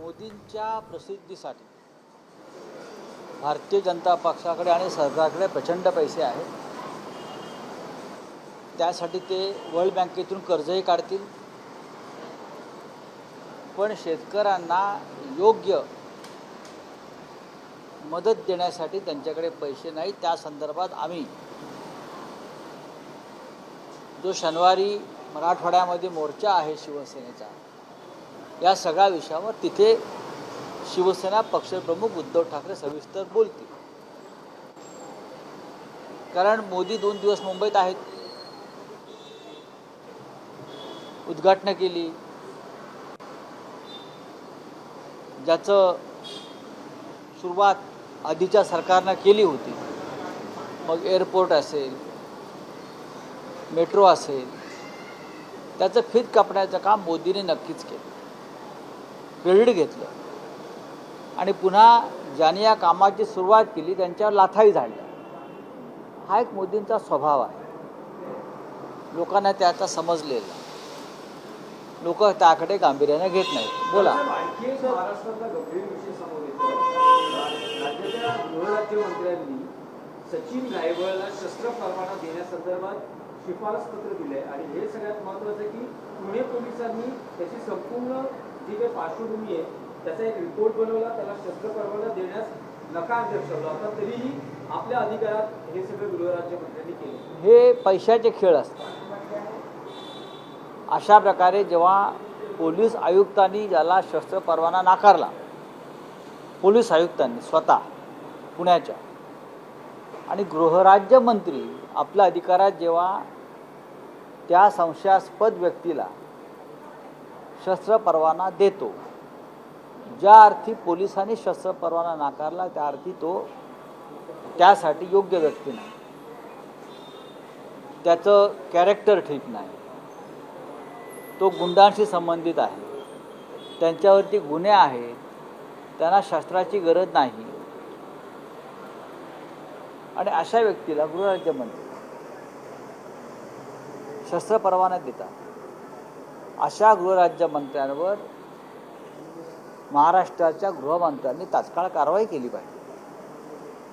मोदींच्या प्रसिद्धीसाठी भारतीय जनता पक्षाकडे आणि सरकारकडे प्रचंड पैसे आहेत. त्यासाठी ते वर्ल्ड बँकेतून कर्जही काढतील. पण शेतकऱ्यांना योग्य मदत देण्यासाठी त्यांच्याकडे पैसे नाही त्या संदर्भात आम्ही जो शनिवारी मराठवाड्यामध्ये मोर्चा आहे शिवसेनेचा या सगळ्या विषयावर तिथे शिवसेना पक्षप्रमुख उद्धव ठाकरे सविस्तर बोलतील. कारण मोदी दोन दिवस मुंबईत आहेत. उद्घाटनं केली. ज्याचं सुरुवात आधीच्या सरकारनं केली होती. मग एअरपोर्ट असेल मेट्रो असेल त्याचं फित कापण्याचं काम मोदीने नक्कीच केलं. क्रेडिट घेतलं. आणि पुन्हा ज्याने या कामाची सुरुवात केली त्यांच्यावर लाथाही झाडल्या हा एक मोदींचा स्वभाव आहे. लोकांना त्याचा समजलेला. लोक त्याकडे गांभीर्याने घेत नाहीत. बोला. सचिन रायवळला शस्त्र परवाना देण्यासंदर्भात शिफारस पत्र दिले आणि हे सगळ्यात महत्वाचं की पुणे पोलिसांनी त्याची संपूर्ण जी काही पार्श्वभूमी आहे त्याचा एक रिपोर्ट बनवला त्याला शस्त्र परवाना देण्यास नकार दर्शवला होता. तरीही आपल्या अधिकारात हे सगळे गृहराज्यमंत्र्यांनी केले. हे पैशाचे खेळ असतात. अशा प्रकारे जेव्हा पोलीस आयुक्तांनी ज्याला शस्त्र परवाना नाकारला पोलीस आयुक्तांनी स्वतः पुण्याच्या आणि गृहराज्यमंत्री आपल्या अधिकारात जेव्हा त्या संशयास्पद व्यक्तीला शस्त्र परवाना देतो. ज्या अर्थी पोलिसांनी शस्त्र परवाना नाकारला त्या अर्थी तो त्यासाठी योग्य व्यक्ती नाही. त्याचं कॅरेक्टर ठीक नाही. तो गुंडांशी संबंधित आहे. त्यांच्यावरती गुन्हे आहेत. त्यांना शस्त्राची गरज नाही. आणि अशा व्यक्तीला गृहराज्यमंत्री शस्त्र परवाना देतात. अशा गृहराज्यमंत्र्यांवर महाराष्ट्राच्या गृहमंत्र्यांनी तात्काळ कारवाई केली पाहिजे.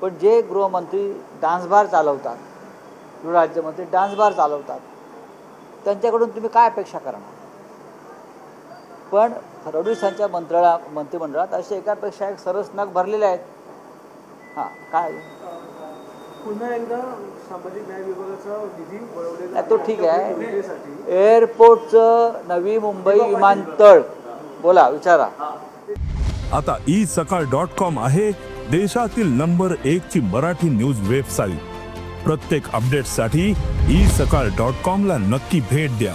पण जे गृहमंत्री डान्सबार चालवतात गृहराज्यमंत्री डान्सबार चालवतात त्यांच्याकडून तुम्ही काय अपेक्षा करणार? पण फडणवीसांच्या मंत्र्याला मंत्रिमंडळात असे एकापेक्षा एक सरस नग भरलेले आहेत. हां काय? पुन्हा एकदा सामाजिक न्याय विभागाचा निधी वळवलेला नाही, तो ठीक आहे. आहे एअरपोर्टचं नवी मुंबई विमानतळ. बोला विचारा. आता ई सकाळ डॉट कॉम आहे देशातील नंबर एक ची मराठी न्यूज वेबसाईट. प्रत्येक अपडेटसाठी ई सकाळ डॉट कॉम ला नक्की भेट द्या.